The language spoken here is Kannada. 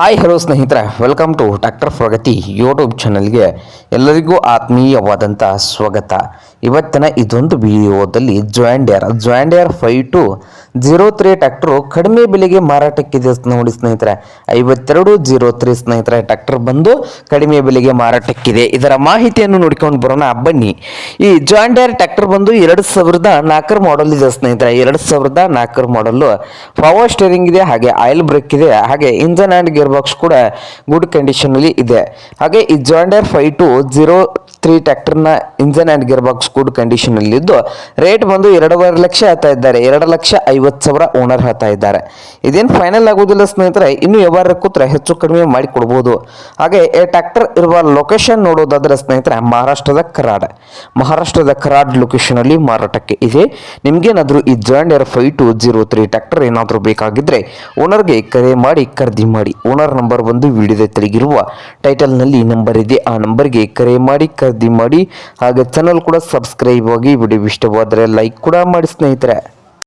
ಹಾಯ್ ಹಲೋ ಸ್ನೇಹಿತರೆ welcome to doctor Pragati YouTube ಚಾನಲ್ಗೆ ಎಲ್ಲರಿಗೂ ಆತ್ಮೀಯವಾದಂಥ ಸ್ವಾಗತ. ಇವತ್ತಿನ ಇದೊಂದು ವಿಡಿಯೋದಲ್ಲಿ John Deere John Deere five two zero three tractor ಕಡಿಮೆ ಬೆಲೆಗೆ ಮಾರಾಟಕ್ಕಿದೆ ನೋಡಿ ಸ್ನೇಹಿತರೆ. ಐವತ್ತೆರಡು ಜೀರೋ ತ್ರೀ ಸ್ನೇಹಿತರೆ ಟ್ಯಾಕ್ಟರ್ ಬಂದು ಕಡಿಮೆ ಬೆಲೆಗೆ ಮಾರಾಟಕ್ಕಿದೆ. ಇದರ ಮಾಹಿತಿಯನ್ನು ನೋಡ್ಕೊಂಡು ಬರೋಣ, ಬನ್ನಿ. ಈ ಜಾಂಡಿಯರ್ ಟ್ಯಾಕ್ಟರ್ ಬಂದು ಎರಡು ಸಾವಿರದ ನಾಲ್ಕರ ಮಾಡಲ್ ಇದೆ ಸ್ನೇಹಿತರೆ. ಎರಡು ಸಾವಿರದ ನಾಲ್ಕರ ಮಾಡಲ್ಲು ಪವರ್ ಸ್ಟೇರಿಂಗ್ ಇದೆ, ಹಾಗೆ ಆಯಿಲ್ ಬ್ರೇಕ್ ಇದೆ, ಹಾಗೆ ಇಂಜನ್ ಆ್ಯಂಡ್ ಗೇರ್ ಬಾಕ್ಸ್ ಕೂಡ ಗುಡ್ ಕಂಡೀಷನಲ್ಲಿ ಇದೆ. ಹಾಗೆ ಈ John Deere five two zero three ಟ್ರ್ಯಾಕ್ಟರ್ನ engine and gear box good ಇದ್ದು ರೇಟ್ ಬಂದು ಎರಡೂವರೆ ಲಕ್ಷ ಹೇಳ್ತಾ ಇದ್ದಾರೆ. ಎರಡು ಲಕ್ಷ ಐವತ್ತು ಸಾವಿರ ಓನರ್ ಹೇಳ್ತಾ ಇದ್ದಾರೆ. ಇದೇನು ಫೈನಲ್ ಆಗೋದಿಲ್ಲ ಸ್ನೇಹಿತರೆ, ಇನ್ನು ವ್ಯವಹಾರ ಕೂತ್ರೆ ಹೆಚ್ಚು ಕಡಿಮೆ ಮಾಡಿ ಕೊಡ್ಬೋದು. ಹಾಗೆ ಈ ಟ್ರ್ಯಾಕ್ಟರ್ ಇರುವ ಲೊಕೇಶನ್ ನೋಡೋದಾದ್ರೆ ಸ್ನೇಹಿತರೆ, ಮಹಾರಾಷ್ಟ್ರದ ಕರಾಡ್. ಮಹಾರಾಷ್ಟ್ರದ ಕರಾಡ್ ಲೊಕೇಶನಲ್ಲಿ ಮಾರಾಟಕ್ಕೆ ಇದೆ. ನಿಮ್ಗೇನಾದರೂ ಈ John Deere five two zero three tractor ಏನಾದರೂ ಬೇಕಾಗಿದ್ರೆ ಓನರ್ಗೆ ಕರೆ ಮಾಡಿ, ಖರೀದಿ ಮಾಡಿ ಓನರ್ ನಂಬರ್ ಬಂದು ವಿಡಿಯೋದ ತೆಳಗಿರುವ ಟೈಟಲ್ನಲ್ಲಿ ನಂಬರ್ ಇದೆ. ಆ ನಂಬರ್ಗೆ ಕರೆ ಮಾಡಿ, ಖರೀದಿ ಮಾಡಿ, ಹಾಗೆ ಚಾನಲ್ ಕೂಡ ಸಬ್ಸ್ಕ್ರೈಬ್ ಆಗಿ ವಿಡಿಯೋ ಇಷ್ಟವಾದರೆ ಲೈಕ್ ಕೂಡ ಮಾಡಿ ಸ್ನೇಹಿತರೆ.